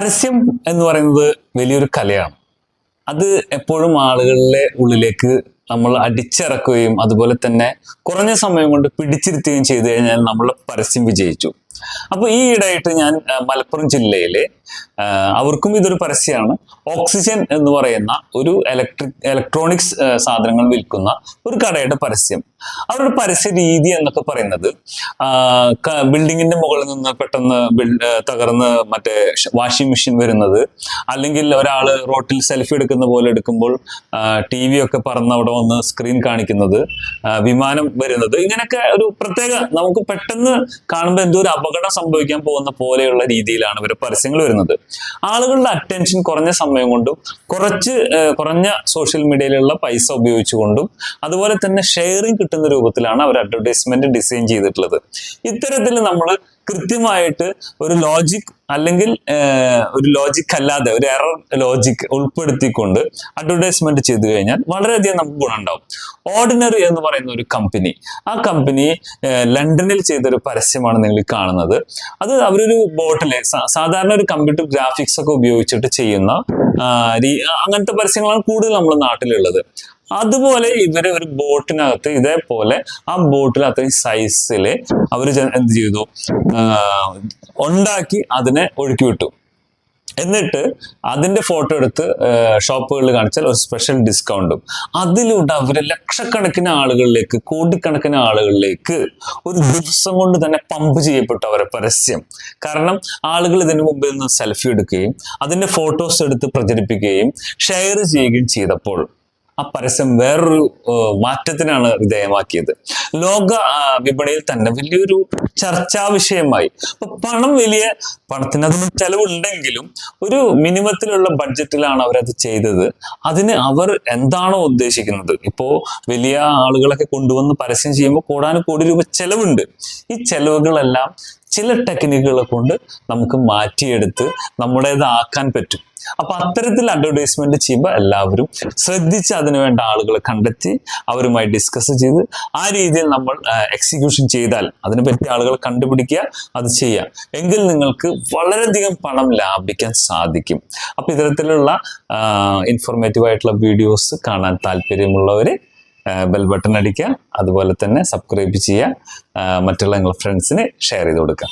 പരസ്യം എന്ന് പറയുന്നത് വലിയൊരു കലയാണ്. അത് എപ്പോഴും ആളുകളുടെ ഉള്ളിലേക്ക് നമ്മൾ അടിച്ചിറക്കുകയും അതുപോലെ തന്നെ കുറഞ്ഞ സമയം കൊണ്ട് പിടിച്ചിരുത്തുകയും ചെയ്തു കഴിഞ്ഞാൽ നമ്മൾ പരസ്യം വിജയിച്ചു. അപ്പോൾ ഈ ഇടയായിട്ട് ഞാൻ മലപ്പുറം ജില്ലയിലെ അവർക്കും ഇതൊരു പരസ്യമാണ്. ഓക്സിജൻ എന്ന് പറയുന്ന ഒരു ഇലക്ട്രിക് ഇലക്ട്രോണിക്സ് സാധനങ്ങൾ വിൽക്കുന്ന ഒരു കടയുടെ പരസ്യം. അവരുടെ പരസ്യ രീതി എന്നൊക്കെ പറയുന്നത് ബിൽഡിങ്ങിന്റെ മുകളിൽ നിന്ന് പെട്ടെന്ന് തകർന്ന് മറ്റേ വാഷിംഗ് മെഷീൻ വരുന്നത് അല്ലെങ്കിൽ ഒരാൾ റോട്ടിൽ സെൽഫി എടുക്കുന്ന പോലെ എടുക്കുമ്പോൾ ടി വി ഒക്കെ പറന്ന് അവിടെ വന്ന് സ്ക്രീൻ കാണിക്കുന്നത് വിമാനം വരുന്നത്. ഇങ്ങനെയൊക്കെ ഒരു പ്രത്യേക നമുക്ക് പെട്ടെന്ന് കാണുമ്പോൾ എന്തോ ഒരു അപകടം സംഭവിക്കാൻ പോകുന്ന പോലെയുള്ള രീതിയിലാണ് ഇവർ പരസ്യങ്ങൾ വരുന്നത്. ആളുകളുടെ അറ്റൻഷൻ കുറഞ്ഞ സമയം കൊണ്ടും കുറച്ച് കുറഞ്ഞ സോഷ്യൽ മീഡിയയിലുള്ള പൈസ ഉപയോഗിച്ചുകൊണ്ടും അതുപോലെ തന്നെ ഷെയറിങ് കിട്ടുന്ന രൂപത്തിലാണ് അവർ അഡ്വർടൈസ്മെന്റ് ഡിസൈൻ ചെയ്തിട്ടുള്ളത്. ഇത്തരത്തിൽ നമ്മൾ കൃത്യമായിട്ട് ഒരു ലോജിക് അല്ലെങ്കിൽ ഒരു ലോജിക് അല്ലാതെ ഒരു എറർ ലോജിക് ഉൾപ്പെടുത്തിക്കൊണ്ട് അഡ്വർടൈസ്മെന്റ് ചെയ്തു കഴിഞ്ഞാൽ വളരെയധികം നമുക്ക് ഗുണമുണ്ടാവും. ഓർഡിനറി എന്ന് പറയുന്ന ഒരു കമ്പനി ആ കമ്പനി ലണ്ടനിൽ ചെയ്തൊരു പരസ്യമാണ് നിങ്ങൾ കാണുന്നത്. അത് അവരൊരു ബോട്ടിലെ സാധാരണ ഒരു കമ്പ്യൂട്ടർ ഗ്രാഫിക്സ് ഒക്കെ ഉപയോഗിച്ചിട്ട് ചെയ്യുന്ന അങ്ങനത്തെ പരസ്യങ്ങളാണ് കൂടുതൽ നമ്മുടെ നാട്ടിലുള്ളത്. അതുപോലെ ഇവർ ഒരു ബോട്ടിനകത്ത് ഇതേപോലെ ആ ബോട്ടിൽ അത്രയും സൈസിൽ അവർ എന്ത് ചെയ്തു? ഉണ്ടാക്കി അതിനെ ഒഴുക്കി വിട്ടു. എന്നിട്ട് അതിന്റെ ഫോട്ടോ എടുത്ത് ഷോപ്പുകളിൽ കാണിച്ചാൽ ഒരു സ്പെഷ്യൽ ഡിസ്കൗണ്ടും അതിലൂടെ അവർ ലക്ഷക്കണക്കിന് ആളുകളിലേക്ക് കോടിക്കണക്കിന് ആളുകളിലേക്ക് ഒരു ദിവസം കൊണ്ട് തന്നെ പമ്പ് ചെയ്യപ്പെട്ടു അവരെ പരസ്യം. കാരണം ആളുകൾ ഇതിനു മുമ്പിൽ നിന്ന് സെൽഫി എടുക്കുകയും അതിന്റെ ഫോട്ടോസ് എടുത്ത് പ്രചരിപ്പിക്കുകയും ഷെയർ ചെയ്യുകയും ചെയ്തപ്പോൾ ആ പരസ്യം വേറൊരു മാറ്റത്തിനാണ് വിധേയമാക്കിയത്. ലോക വിപണിയിൽ തന്നെ വലിയൊരു ചർച്ചാ വിഷയമായി. അപ്പൊ പണം വലിയ പണത്തിന് അതിന് ചെലവുണ്ടെങ്കിലും ഒരു മിനിമത്തിലുള്ള ബഡ്ജറ്റിലാണ് അവരത് ചെയ്തത്. അതിന് അവർ എന്താണോ ഉദ്ദേശിക്കുന്നത്? ഇപ്പോ വലിയ ആളുകളൊക്കെ കൊണ്ടുവന്ന് പരസ്യം ചെയ്യുമ്പോൾ കോടാനുകോടി രൂപ ചെലവുണ്ട്. ഈ ചെലവുകളെല്ലാം ചില ടെക്നിക്കുകളെ കൊണ്ട് നമുക്ക് മാറ്റിയെടുത്ത് നമ്മുടേതാക്കാൻ പറ്റും. അപ്പൊ അത്തരത്തിൽ അഡ്വർടൈസ്മെന്റ് ചെയ്യുമ്പോൾ എല്ലാവരും ശ്രദ്ധിച്ച് അതിനുവേണ്ട ആളുകളെ കണ്ടെത്തി അവരുമായി ഡിസ്കസ് ചെയ്ത് ആ രീതിയിൽ നമ്മൾ എക്സിക്യൂഷൻ ചെയ്താൽ അതിനെ പറ്റിയ ആളുകളെ കണ്ടുപിടിക്കുക അത് ചെയ്യാം എങ്കിൽ നിങ്ങൾക്ക് വളരെയധികം പണം ലാഭിക്കാൻ സാധിക്കും. അപ്പൊ ഇത്തരത്തിലുള്ള ഇൻഫോർമേറ്റീവ് ആയിട്ടുള്ള വീഡിയോസ് കാണാൻ താല്പര്യമുള്ളവര് ബെൽ ബട്ടൺ അടിക്കുക. അതുപോലെ തന്നെ സബ്സ്ക്രൈബ് ചെയ്യുക. മറ്റുള്ള നിങ്ങളുടെ ഫ്രണ്ട്സിന് ഷെയർ ചെയ്ത് കൊടുക്കുക.